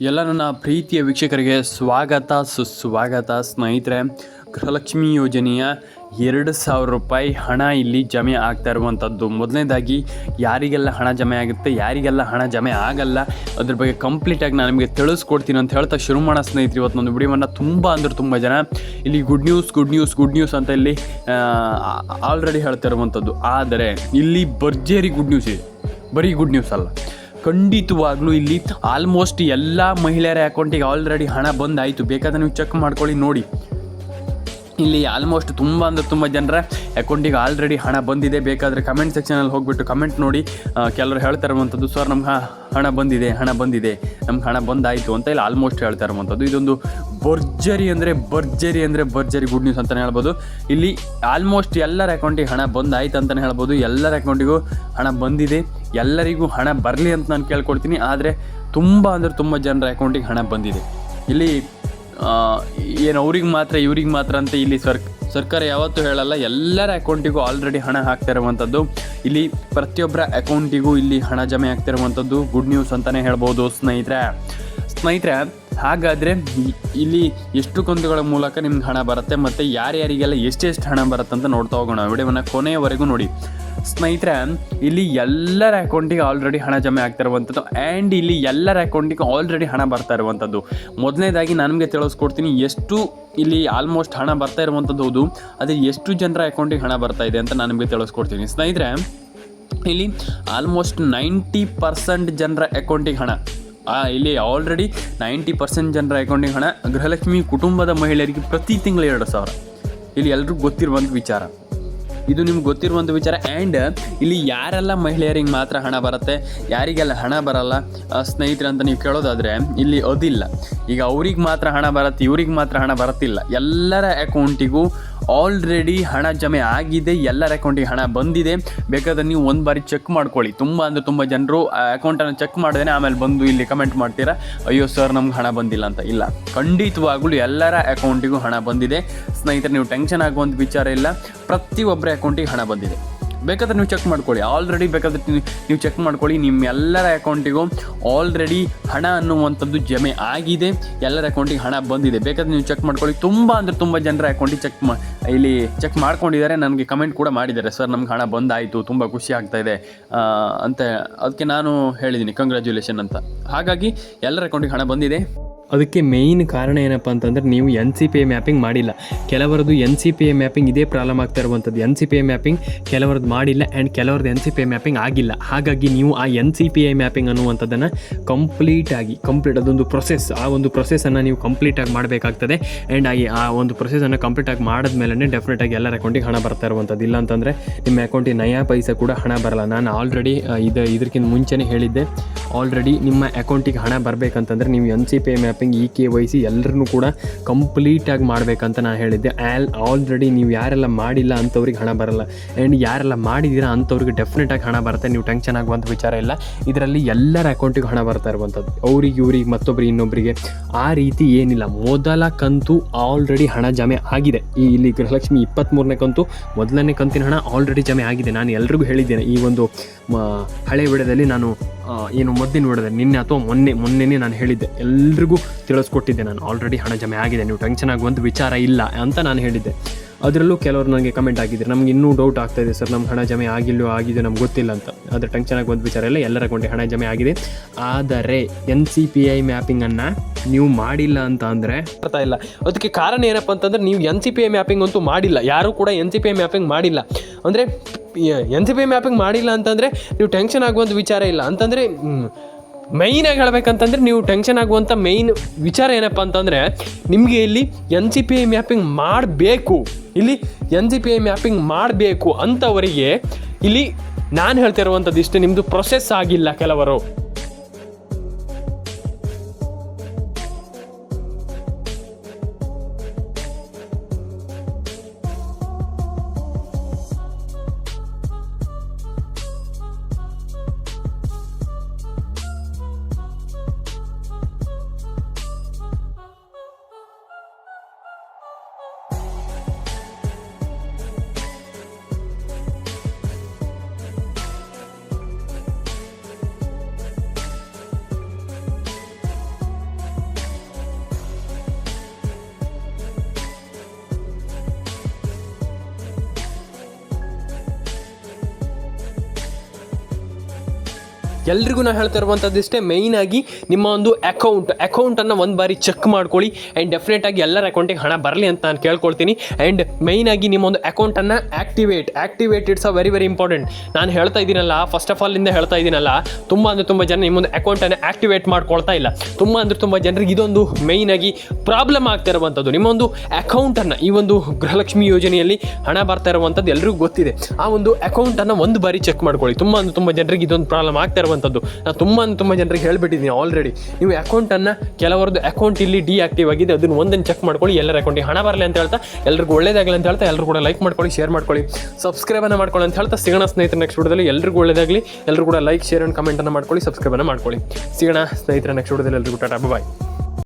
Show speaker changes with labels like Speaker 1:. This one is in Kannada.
Speaker 1: ಎಲ್ಲ ನನ್ನ ಪ್ರೀತಿಯ ವೀಕ್ಷಕರಿಗೆ ಸ್ವಾಗತ, ಸುಸ್ವಾಗತ ಸ್ನೇಹಿತರೆ. ಗೃಹಲಕ್ಷ್ಮಿ ಯೋಜನೆಯ ಎರಡು ಸಾವಿರ ರೂಪಾಯಿ ಹಣ ಇಲ್ಲಿ ಜಮೆ ಆಗ್ತಾ ಇರುವಂಥದ್ದು ಮೊದಲನೇದಾಗಿ, ಯಾರಿಗೆಲ್ಲ ಹಣ ಜಮೆ ಆಗುತ್ತೆ, ಯಾರಿಗೆಲ್ಲ ಹಣ ಜಮೆ ಆಗಲ್ಲ, ಅದ್ರ ಬಗ್ಗೆ ಕಂಪ್ಲೀಟಾಗಿ ನಾನು ನಿಮಗೆ ತಿಳಿಸ್ಕೊಡ್ತೀನಿ ಅಂತ ಹೇಳ್ತಾ ಶುರು ಮಾಡೋ ಸ್ನೇಹಿತರು. ಇವತ್ತು ಒಂದು ವಿಡಿಯೋವನ್ನು ತುಂಬ ಅಂದ್ರೆ ತುಂಬ ಜನ ಇಲ್ಲಿ good news good news good news ಅಂತ ಇಲ್ಲಿ ಆಲ್ರೆಡಿ ಹೇಳ್ತಾ ಇರುವಂಥದ್ದು ಆದರೆ, ಇಲ್ಲಿ ಭರ್ಜರಿ ಗುಡ್ ನ್ಯೂಸ್ ಇದೆ. ಬರೀ ಗುಡ್ ನ್ಯೂಸ್ ಅಲ್ಲ. ಖಂಡಿತವಾಗ್ಲೂ ಇಲ್ಲಿ ಆಲ್ಮೋಸ್ಟ್ ಎಲ್ಲ ಮಹಿಳೆಯರ ಅಕೌಂಟಿಗೆ ಆಲ್ರೆಡಿ ಹಣ ಬಂದಾಯಿತು. ಬೇಕಾದ್ರೆ ನೀವು ಚೆಕ್ ಮಾಡ್ಕೊಳ್ಳಿ, ನೋಡಿ. ಇಲ್ಲಿ ಆಲ್ಮೋಸ್ಟ್ ತುಂಬ ಅಂದರೆ ತುಂಬ ಜನರ ಅಕೌಂಟಿಗೆ ಆಲ್ರೆಡಿ ಹಣ ಬಂದಿದೆ. ಬೇಕಾದರೆ ಕಮೆಂಟ್ ಸೆಕ್ಷನಲ್ಲಿ ಹೋಗಿಬಿಟ್ಟು ಕಮೆಂಟ್ ನೋಡಿ. ಕೆಲವರು ಹೇಳ್ತಾ ಇರುವಂಥದ್ದು ಸರ್, ನಮ್ಗೆ ಹಣ ಬಂದಿದೆ ಹಣ ಬಂದಿದೆ, ನಮ್ಗೆ ಹಣ ಬಂದಾಯಿತು ಅಂತ ಇಲ್ಲಿ ಆಲ್ಮೋಸ್ಟ್ ಹೇಳ್ತಾ ಇರುವಂಥದ್ದು ಇದೊಂದು ಭರ್ಜರಿ ಅಂದರೆ ಭರ್ಜರಿ ಅಂದರೆ ಭರ್ಜರಿ ಗುಡ್ ನ್ಯೂಸ್ ಅಂತಲೇ ಹೇಳ್ಬೋದು. ಇಲ್ಲಿ ಆಲ್ಮೋಸ್ಟ್ ಎಲ್ಲರ ಅಕೌಂಟಿಗೆ ಹಣ ಬಂದಾಯ್ತು ಅಂತಲೇ ಹೇಳ್ಬೋದು. ಎಲ್ಲರ ಅಕೌಂಟಿಗೂ ಹಣ ಬಂದಿದೆ. ಎಲ್ಲರಿಗೂ ಹಣ ಬರಲಿ ಅಂತ ನಾನು ಕೇಳ್ಕೊಡ್ತೀನಿ. ಆದರೆ ತುಂಬ ಅಂದರೆ ತುಂಬ ಜನರ ಅಕೌಂಟಿಗೆ ಹಣ ಬಂದಿದೆ. ಇಲ್ಲಿ ಏನು ಅವ್ರಿಗೆ ಮಾತ್ರ, ಇವ್ರಿಗೆ ಮಾತ್ರ ಅಂತ ಇಲ್ಲಿ ಸರ್ ಸರ್ಕಾರ ಯಾವತ್ತೂ ಹೇಳಲ್ಲ. ಎಲ್ಲರ ಅಕೌಂಟಿಗೂ ಆಲ್ರೆಡಿ ಹಣ ಹಾಕ್ತಾ ಇರುವಂಥದ್ದು ಇಲ್ಲಿ ಪ್ರತಿಯೊಬ್ಬರ ಅಕೌಂಟಿಗೂ ಇಲ್ಲಿ ಹಣ ಜಮೆ ಆಗ್ತಿರುವಂಥದ್ದು ಗುಡ್ ನ್ಯೂಸ್ ಅಂತಲೇ ಹೇಳ್ಬೋದು ಸ್ನೇಹಿತರೆ. ಸ್ನೇಹಿತರೆ ಹಾಗಾದರೆ ಇಲ್ಲಿ ಎಷ್ಟು ಕಂತುಗಳ ಮೂಲಕ ನಿಮ್ಗೆ ಹಣ ಬರುತ್ತೆ ಮತ್ತು ಯಾರ್ಯಾರಿಗೆಲ್ಲ ಎಷ್ಟೆಷ್ಟು ಹಣ ಬರುತ್ತೆ ಅಂತ ನೋಡ್ತಾ ಹೋಗೋಣ. ವಿಡಿಯೋವನ್ನು ಕೊನೆಯವರೆಗೂ ನೋಡಿ. ಸ್ನೇಹಿತರೆ, ಇಲ್ಲಿ ಎಲ್ಲರ ಅಕೌಂಟಿಗೆ ಆಲ್ರೆಡಿ ಹಣ ಜಮೆ ಆಗ್ತಿರುವಂಥದ್ದು ಆ್ಯಂಡ್ ಇಲ್ಲಿ ಎಲ್ಲರ ಅಕೌಂಟಿಗೆ ಆಲ್ರೆಡಿ ಹಣ ಬರ್ತಾ ಇರುವಂಥದ್ದು. ಮೊದಲನೇದಾಗಿ ನನಗೆ ತಿಳಿಸ್ಕೊಡ್ತೀನಿ ಎಷ್ಟು ಇಲ್ಲಿ ಆಲ್ಮೋಸ್ಟ್ ಹಣ ಬರ್ತಾ ಇರುವಂಥದ್ದು ಹೌದು, ಅದೇ ಎಷ್ಟು ಜನರ ಅಕೌಂಟಿಗೆ ಹಣ ಬರ್ತಾ ಇದೆ ಅಂತ ನಾನು ನಿಮಗೆ ತಿಳಿಸ್ಕೊಡ್ತೀನಿ. ಸ್ನೇಹಿತರೆ, ಇಲ್ಲಿ ಆಲ್ಮೋಸ್ಟ್ ನೈಂಟಿ ಪರ್ಸೆಂಟ್ ಜನರ ಅಕೌಂಟಿಗೆ ಹಣ. ಇಲ್ಲಿ ಆಲ್ರೆಡಿ ನೈಂಟಿ ಪರ್ಸೆಂಟ್ ಜನರ ಅಕೌಂಟಿಗೆ ಹಣ. ಗೃಹಲಕ್ಷ್ಮಿ ಕುಟುಂಬದ ಮಹಿಳೆಯರಿಗೆ ಪ್ರತಿ ತಿಂಗಳು ಎರಡು ಸಾವಿರ. ಇಲ್ಲಿ ಎಲ್ರಿಗೂ ಗೊತ್ತಿರುವಂಥ ವಿಚಾರ. ಇದು ನಿಮ್ಗೆ ಗೊತ್ತಿರುವಂಥ ವಿಚಾರ. ಆ್ಯಂಡ್ ಇಲ್ಲಿ ಯಾರೆಲ್ಲ ಮಹಿಳೆಯರಿಗೆ ಮಾತ್ರ ಹಣ ಬರುತ್ತೆ, ಯಾರಿಗೆಲ್ಲ ಹಣ ಬರಲ್ಲ ಅಂತ ನೀವು ಕೇಳೋದಾದರೆ ಇಲ್ಲಿ ಅದಿಲ್ಲ. ಈಗ ಅವ್ರಿಗೆ ಮಾತ್ರ ಹಣ ಬರುತ್ತೆ, ಇವ್ರಿಗೆ ಮಾತ್ರ ಹಣ ಬರುತ್ತಿಲ್ಲ. ಎಲ್ಲರ ಅಕೌಂಟಿಗೂ ಆಲ್ರೆಡಿ ಹಣ ಜಮೆ ಆಗಿದೆ, ಎಲ್ಲರ ಅಕೌಂಟಿಗೆ ಹಣ ಬಂದಿದೆ. ಬೇಕಾದ್ರೆ ನೀವು ಒಂದು ಬಾರಿ ಚೆಕ್ ಮಾಡ್ಕೊಳ್ಳಿ. ತುಂಬ ಅಂದರೆ ತುಂಬ ಜನರು ಅಕೌಂಟನ್ನು ಚೆಕ್ ಮಾಡಿದ್ರೆ ಆಮೇಲೆ ಬಂದು ಇಲ್ಲಿ ಕಮೆಂಟ್ ಮಾಡ್ತೀರಾ, ಅಯ್ಯೋ ಸರ್ ನಮ್ಗೆ ಹಣ ಬಂದಿಲ್ಲ ಅಂತ. ಇಲ್ಲ. ಖಂಡಿತವಾಗಲೂ ಎಲ್ಲರ ಅಕೌಂಟಿಗೂ ಹಣ ಬಂದಿದೆ. ಸ್ನೇಹಿತರೆ, ನೀವು ಟೆನ್ಷನ್ ಆಗುವಂಥ ವಿಚಾರ ಇಲ್ಲ. ಪ್ರತಿಯೊಬ್ಬರ ಅಕೌಂಟಿಗೆ ಹಣ ಬಂದಿದೆ. ಬೇಕಾದ್ರೆ ನೀವು ಚೆಕ್ ಮಾಡ್ಕೊಳ್ಳಿ. ಆಲ್ರೆಡಿ ಬೇಕಾದ್ರೆ ನೀವು- ಚೆಕ್ ಮಾಡ್ಕೊಳ್ಳಿ. ನಿಮ್ಮ ಎಲ್ಲರ ಅಕೌಂಟಿಗೂ ಆಲ್ರೆಡಿ ಹಣ ಅನ್ನುವಂಥದ್ದು ಜಮೆ ಆಗಿದೆ. ಎಲ್ಲರ ಅಕೌಂಟಿಗೆ ಹಣ ಬಂದಿದೆ. ಬೇಕಾದ್ರೆ ನೀವು ಚೆಕ್ ಮಾಡ್ಕೊಳ್ಳಿ. ತುಂಬ ಅಂದರೆ ತುಂಬ ಜನರ ಅಕೌಂಟಿಗೆ ಚೆಕ್ ಮಾ ಇಲ್ಲಿ ಚೆಕ್ ಮಾಡ್ಕೊಂಡಿದ್ದಾರೆ. ನನಗೆ ಕಮೆಂಟ್ ಕೂಡ ಮಾಡಿದ್ದಾರೆ. ಸರ್, ನಮ್ಗೆ ಹಣ ಬಂದಾಯಿತು. ತುಂಬ ಖುಷಿ ಆಗ್ತಾ ಇದೆ. ಅಂತ ಅದಕ್ಕೆ ನಾನು ಹೇಳಿದ್ದೀನಿ. ಕಂಗ್ರ್ಯಾಚುಲೇಷನ್ ಅಂತ. ಹಾಗಾಗಿ ಎಲ್ಲರ ಅಕೌಂಟಿಗೆ ಹಣ ಬಂದಿದೆ.
Speaker 2: ಅದಕ್ಕೆ ಮೇಯ್ನ್ ಕಾರಣ ಏನಪ್ಪ ಅಂತಂದರೆ ನೀವು N C P A mapping ಮಾಡಿಲ್ಲ. ಕೆಲವರದ್ದು N C P A mapping ಇದೇ ಪ್ರಾಬ್ಲಮ್ ಆಗ್ತಾ ಇರುವಂಥದ್ದು. N C P A mapping ಕೆಲವರದ್ದು ಮಾಡಿಲ್ಲ and ಕೆಲವರದ್ದು N C P A mapping ಆಗಿಲ್ಲ. ಹಾಗಾಗಿ ನೀವು ಆ N C P I mapping ಅನ್ನುವಂಥದ್ದನ್ನು ಕಂಪ್ಲೀಟಾಗಿ ಕಂಪ್ಲೀಟ್ ಅದೊಂದು ಪ್ರೊಸೆಸ್ ಆ ಒಂದು ಪ್ರೊಸೆಸನ್ನು ನೀವು ಕಂಪ್ಲೀಟಾಗಿ ಮಾಡಬೇಕಾಗ್ತದೆ. ಆ್ಯಂಡ್ ಆಗಿ ಆ ಒಂದು ಪ್ರೊಸೆಸನ್ನು ಕಂಪ್ಲೀಟಾಗಿ ಮಾಡಿದ್ಮೇಲೆ ಡೆಫಿನೆಟಾಗಿ ಎಲ್ಲರ ಅಕೌಂಟಿಗೆ ಹಣ ಬರ್ತಾ ಇರುವಂಥದ್ದು. ಇಲ್ಲ ಅಂತಂದರೆ ನಿಮ್ಮ ಅಕೌಂಟಿಗೆ ನಯಾ ಪೈಸೆ ಕೂಡ ಹಣ ಬರಲ್ಲ. ನಾನು ಆಲ್ರೆಡಿ ಇದು ಇದಕ್ಕಿಂತ ಮುಂಚೆನೇ ಹೇಳಿದ್ದೆ. ಆಲ್ರೆಡಿ ನಿಮ್ಮ ಅಕೌಂಟಿಗೆ ಹಣ ಬರಬೇಕಂತಂದರೆ ನೀವು N C P mapping E K Y C ಎಲ್ಲರನ್ನೂ ಕೂಡ ಕಂಪ್ಲೀಟಾಗಿ ಮಾಡಬೇಕಂತ ನಾನು ಹೇಳಿದ್ದೆ. ಆಲ್ ಆಲ್ರೆಡಿ ನೀವು ಯಾರೆಲ್ಲ ಮಾಡಿಲ್ಲ ಅಂಥವ್ರಿಗೆ ಹಣ ಬರಲ್ಲ. ಆ್ಯಂಡ್ ಯಾರೆಲ್ಲ ಮಾಡಿದ್ದೀರಾ ಅಂಥವ್ರಿಗೆ ಡೆಫಿನೆಟಾಗಿ ಹಣ ಬರುತ್ತೆ. ನೀವು ಟೆನ್ಷನ್ ಆಗುವಂಥ ವಿಚಾರ ಇಲ್ಲ. ಇದರಲ್ಲಿ ಎಲ್ಲರ ಅಕೌಂಟಿಗೆ ಹಣ ಬರ್ತಾ ಇರುವಂಥದ್ದು. ಅವ್ರಿಗೆ, ಇವ್ರಿಗೆ ಮತ್ತೊಬ್ಬರಿಗೆ ಇನ್ನೊಬ್ಬರಿಗೆ ಆ ರೀತಿ ಏನಿಲ್ಲ. ಮೊದಲ ಕಂತು ಆಲ್ರೆಡಿ ಹಣ ಜಮೆ ಆಗಿದೆ. ಈ ಇಲ್ಲಿ ಗೃಹಲಕ್ಷ್ಮಿ ಇಪ್ಪತ್ತ್ಮೂರನೇ ಕಂತು, ಮೊದಲನೇ ಕಂತಿನ ಹಣ ಆಲ್ರೆಡಿ ಜಮೆ ಆಗಿದೆ. ನಾನು ಎಲ್ರಿಗೂ ಹೇಳಿದ್ದೇನೆ. ಈ ಒಂದು ಹಳೆ ವಿಡದಲ್ಲಿ ನಾನು ಏನು ಮೊದಲಿನ ನೋಡಿದೆ, ನಿನ್ನೆ ಅಥವಾ ಮೊನ್ನೆ, ಮೊನ್ನೆನೇ ನಾನು ಹೇಳಿದ್ದೆ. ಎಲ್ರಿಗೂ ತಿಳಿಸ್ಕೊಟ್ಟಿದ್ದೆ ನಾನು. ಆಲ್ರೆಡಿ ಹಣ ಜಮೆ ಆಗಿದೆ, ನೀವು ಟೆನ್ಷನ್ ಆಗುವಂಥ ವಿಚಾರ ಇಲ್ಲ ಅಂತ ನಾನು ಹೇಳಿದ್ದೆ. ಅದರಲ್ಲೂ ಕೆಲವರು ನನಗೆ ಕಮೆಂಟ್ ಆಗಿದ್ದಾರೆ ನಮ್ಗೆ ಇನ್ನೂ ಡೌಟ್ ಆಗ್ತಾ ಇದೆ ಸರ್ ನಮ್ಮ ಹಣ ಜಮೆ ಆಗಿಲ್ಲೋ ಆಗಿದೆ ನಮ್ಗೆ ಗೊತ್ತಿಲ್ಲ ಅಂತ. ಆದರೆ ಟೆನ್ಷನ್ ಆಗುವಂಥ ವಿಚಾರ ಇಲ್ಲ, ಎಲ್ಲರ ಕೊಂಡೆ ಹಣ ಜಮೆ ಆಗಿದೆ. ಆದರೆ ಎನ್ ಸಿ ಪಿ ಐ ಮ್ಯಾಪಿಂಗನ್ನು ನೀವು ಮಾಡಿಲ್ಲ ಅಂತ ಅಂದರೆ
Speaker 3: ಅರ್ಥ ಇಲ್ಲ. ಅದಕ್ಕೆ ಕಾರಣ ಏನಪ್ಪ ಅಂತಂದ್ರೆ ನೀವು N C P I mapping ಅಂತೂ ಮಾಡಿಲ್ಲ. ಯಾರೂ ಕೂಡ N C P I mapping ಮಾಡಿಲ್ಲ. ಅಂದರೆ N C P I mapping ಮಾಡಿಲ್ಲ ಅಂತಂದರೆ ನೀವು ಟೆನ್ಷನ್ ಆಗುವಂಥ ವಿಚಾರ ಇಲ್ಲ. ಅಂತಂದರೆ ಮೈನಾಗಿ ಹೇಳ್ಬೇಕಂತಂದ್ರೆ ನೀವು ಟೆನ್ಷನ್ ಆಗುವಂಥ ಮೈನ್ ವಿಚಾರ ಏನಪ್ಪ ಅಂತಂದರೆ, ನಿಮಗೆ ಇಲ್ಲಿ N C P I mapping ಮಾಡಬೇಕು. ಇಲ್ಲಿ N G P I mapping ಮಾಡಬೇಕು ಅಂತವರಿಗೆ ಇಲ್ಲಿ ನಾನು ಹೇಳ್ತಿರುವಂಥದ್ದು ಇಷ್ಟೇ ನಿಮ್ಮದು ಪ್ರೊಸೆಸ್ ಆಗಿಲ್ಲ ಕೆಲವರು. ಎಲ್ರಿಗೂ ನಾನು ಹೇಳ್ತಾ ಇರುವಂಥದ್ದು ಇಷ್ಟೇ ಆಗಿ ನಿಮ್ಮ ಒಂದು ಅಕೌಂಟ್ ಅಕೌಂಟನ್ನು ಒಂದು ಬಾರಿ ಚೆಕ್ ಮಾಡ್ಕೊಳ್ಳಿ ಆ್ಯಂಡ್ ಡೆಫಿನೆಟ್ ಆಗಿ ಎಲ್ಲರ ಅಕೌಂಟಿಗೆ ಹಣ ಬರಲಿ ಅಂತ ನಾನು ಕೇಳ್ಕೊಳ್ತೀನಿ ಆ್ಯಂಡ್ ನಿಮ್ಮ ಒಂದು ಅಕೌಂಟನ್ನು activate activate it's a very very important ನಾನು ಹೇಳ್ತಾ ಇದ್ದೀನಲ್ಲ ಫಸ್ಟ್ ಆಫ್ ಆಲ್ ಇಂದ ಹೇಳ್ತಾ ಇದ್ದೀನಲ್ಲ, ತುಂಬ ಅಂದರೆ ತುಂಬ ಜನ ನಿಮ್ಮೊಂದು ಅಕೌಂಟನ್ನು ಆಕ್ಟಿವೇಟ್ ಮಾಡ್ಕೊಳ್ತಾ ಇಲ್ಲ. ತುಂಬ ಅಂದರೆ ತುಂಬ ಜನರಿಗೆ ಇದೊಂದು ಮೇಯ್ನ್ ಆಗಿ ಪ್ರಾಬ್ಲಮ್ ಆಗ್ತಾ ಇರುವಂಥದ್ದು. ನಿಮ್ಮೊಂದು ಅಕೌಂಟನ್ನು ಈ ಒಂದು ಗೃಹಲಕ್ಷ್ಮಿ ಯೋಜನೆಯಲ್ಲಿ ಹಣ ಬರ್ತಾ ಇರುವಂಥದ್ದು ಎಲ್ರಿಗೂ ಗೊತ್ತಿದೆ. ಆ ಒಂದು ಅಕೌಂಟನ್ನು ಒಂದು ಬಾರಿ ಚೆಕ್ ಮಾಡ್ಕೊಳ್ಳಿ. ತುಂಬ ಅಂದರೆ ತುಂಬ ಜನರಿಗೆ ಇದೊಂದು ಪ್ರಾಬ್ಲಮ್ ಆಗ್ತಾ ಇರುವಂಥದ್ದು ನಾನು ತುಂಬ ತುಂಬ ಜನರಿಗೆ ಹೇಳಿಬಿಟ್ಟಿದ್ದೀನಿ ಆಲ್ರೆಡಿ ನೀವು ಅಕೌಂಟನ್ನು ಕೆಲವರದ್ದು ಅಕೌಂಟ್ ಇಲ್ಲಿ ಡಿಆಕ್ಟಿವ್ ಆಗಿದೆ, ಅದನ್ನು ಒಂದನ್ನು ಚೆಕ್ ಮಾಡ್ಕೊಳ್ಳಿ, ಎಲ್ಲರ ಅಕೌಂಟಿಗೆ ಹಣ ಬರಲಿ ಅಂತ ಹೇಳ್ತಾ ಎಲ್ಲರಿಗೂ ಒಳ್ಳೇದಾಗಲಿ ಅಂತ ಹೇಳ್ತಾ ಎಲ್ಲರೂ ಕೂಡ ಲೈಕ್ ಮಾಡ್ಕೊಳ್ಳಿ ಶೇರ್ ಮಾಡ್ಕೊಳ್ಳಿ ಸಬ್ಸ್ಕ್ರೈಬನ್ನು ಮಾಡ್ಕೊಳ್ಳಿ ಅಂತ ಹೇಳ್ತಾ, ಸಿಗೋಣ ಸ್ನೇಹಿತರ ನೆಕ್ಸ್ಟ್ ವಿಡಿಯೋದಲ್ಲಿ ಎಲ್ಲರಿಗೂ ಒಳ್ಳೇದಾಗಲಿ ಎಲ್ಲರೂ ಕೂಡ ಲೈಕ್ ಶೇರ್ ಆ್ಯಂಡ್ ಕಮೆಂಟನ್ನು ಮಾಡ್ಕೊಳ್ಳಿ ಸಬ್ಸ್ಕ್ರೈಬನ್ನು ಮಾಡ್ಕೊಳ್ಳಿ. ಸಿಗೋಣ ಸ್ನೇಹಿತರ ನೆಕ್ಸ್ಟ್ ವಿಡಿಯೋದಲ್ಲಿ ಎಲ್ಲರಿಗೂ ಟಾಟಾ ಬಾಯ್